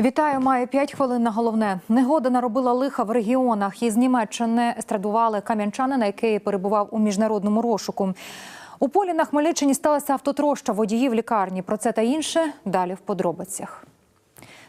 Вітаю, має 5 хвилин на головне. Негода наробила лиха в регіонах. Із Німеччини страдували кам'янчанина, який перебував у міжнародному розшуку. У полі на Хмельниччині сталася автотроща водіїв лікарні. Про це та інше далі в подробицях.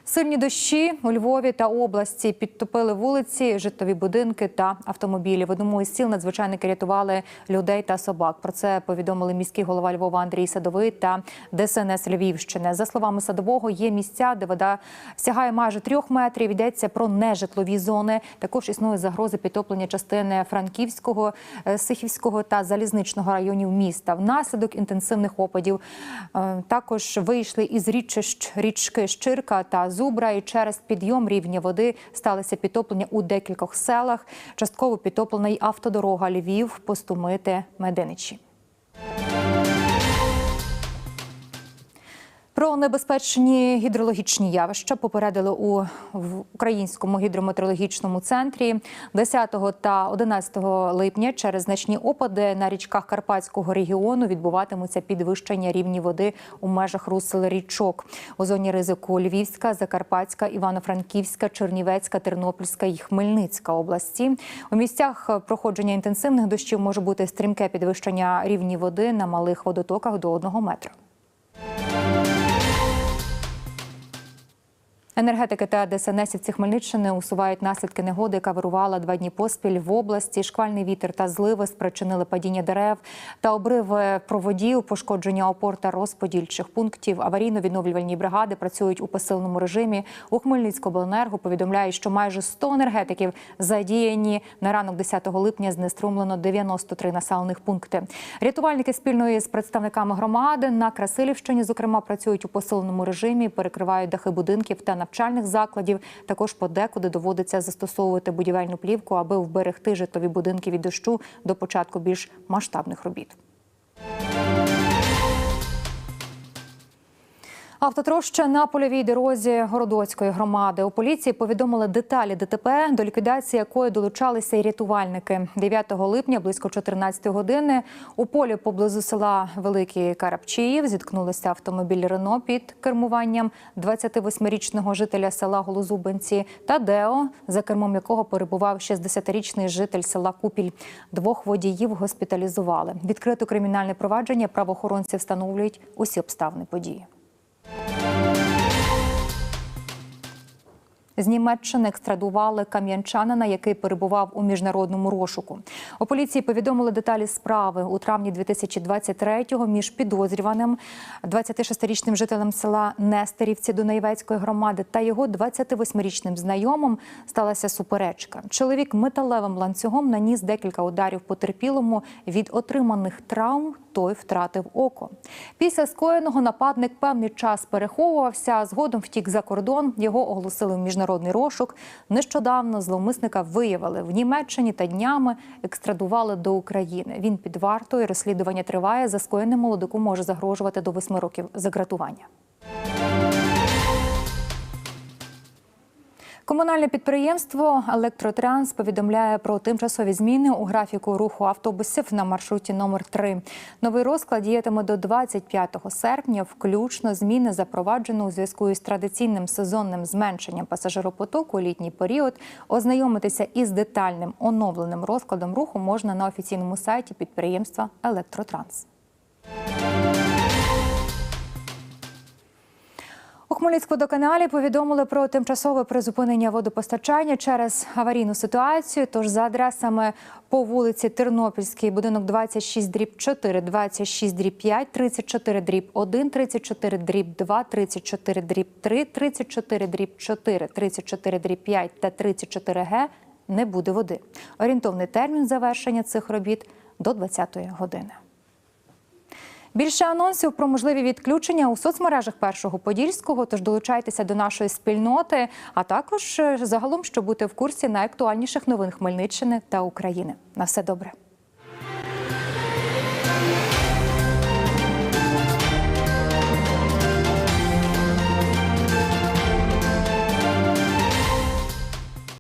Сильні дощі у Львові та області підтопили вулиці, житлові будинки та автомобілі. В одному із сіл надзвичайники рятували людей та собак. Про це повідомили міський голова Львова Андрій Садовий та ДСНС Львівщини. За словами садового, є місця, де вода сягає майже трьох метрів. Йдеться про нежитлові зони. Також існує загроза підтоплення частини Франківського, е, Сихівського та залізничного районів міста. Внаслідок інтенсивних опадів е, також вийшли із річищ річки Щирка та Зубра. І через підйом рівня води сталося підтоплення у декількох селах. Частково підтоплена й автодорога Львів, Постумити, Меденичі. Про небезпечні гідрологічні явища попередили у українському гідрометеорологічному центрі 10 та 11 липня через значні опади на річках Карпатського регіону відбуватимуться підвищення рівні води у межах русел річок. У зоні ризику Львівська, Закарпатська, Івано-Франківська, Чернівецька, Тернопільська і Хмельницька області. У місцях проходження інтенсивних дощів може бути стрімке підвищення рівні води на малих водотоках до 1 метра. Енергетики та ДСНСівці Хмельниччини усувають наслідки негоди, яка вирувала два дні поспіль в області. Шквальний вітер та зливи спричинили падіння дерев та обриви проводів, пошкодження опор та розподільчих пунктів. Аварійно-відновлювальні бригади працюють у посиленому режимі. У Хмельницькобленерго повідомляють, що майже 100 енергетиків задіяні на ранок 10 липня. Знеструмлено 93 населених пункти. Рятувальники спільно з представниками громади на Красилівщині, зокрема, працюють у посиленому режимі, перекривають дахи будинків та навчальних закладів. Також подекуди доводиться застосовувати будівельну плівку, аби вберегти житлові будинки від дощу до початку більш масштабних робіт. Автотроща на польовій дорозі Городоцької громади. У поліції повідомили деталі ДТП, до ліквідації якої долучалися і рятувальники. 9 липня близько 14 години у полі поблизу села Великий Карапчиїв зіткнулися автомобіль Рено під кермуванням 28-річного жителя села Голозубенці та Део, за кермом якого перебував 60-річний житель села Купіль. Двох водіїв госпіталізували. Відкрито кримінальне провадження правоохоронці встановлюють усі обставини події. З Німеччини екстрадували кам'янчанина, який перебував у міжнародному розшуку. У поліції повідомили деталі справи у травні 2023-го між підозрюваним 26-річним жителем села Нестерівці Дунаєвецької громади та його 28-річним знайомим сталася суперечка. Чоловік металевим ланцюгом наніс декілька ударів потерпілому від отриманих травм. Той втратив око. Після скоєного нападник певний час переховувався, а згодом втік за кордон. Його оголосили в міжнародний розшук. Нещодавно зловмисника виявили в Німеччині та днями екстрадували до України. Він під вартою. Розслідування триває. За скоєним молодику може загрожувати до восьми років загратування. Комунальне підприємство Електротранс повідомляє про тимчасові зміни у графіку руху автобусів на маршруті номер 3 Новий розклад діятиме до 25 серпня. Включно зміни запроваджено у зв'язку із традиційним сезонним зменшенням пасажиропотоку у літній період. Ознайомитися із детальним оновленим розкладом руху можна на офіційному сайті підприємства Електротранс. Хмельницькводоканалі повідомили про тимчасове призупинення водопостачання через аварійну ситуацію. Тож за адресами по вулиці Тернопільській, будинок 26 дріб 4, 26 дріб 5, 34 дріб 1, 34 дріб 2, 34 дріб 3, 34 дріб 4, 34 дріб 5 та 34 Г не буде води. Орієнтовний термін завершення цих робіт до 20-ї години. Більше анонсів про можливі відключення у соцмережах першого подільського. Тож долучайтеся до нашої спільноти, а також е, загалом, щоб бути в курсі найактуальніших новин Хмельниччини та України. На все добре.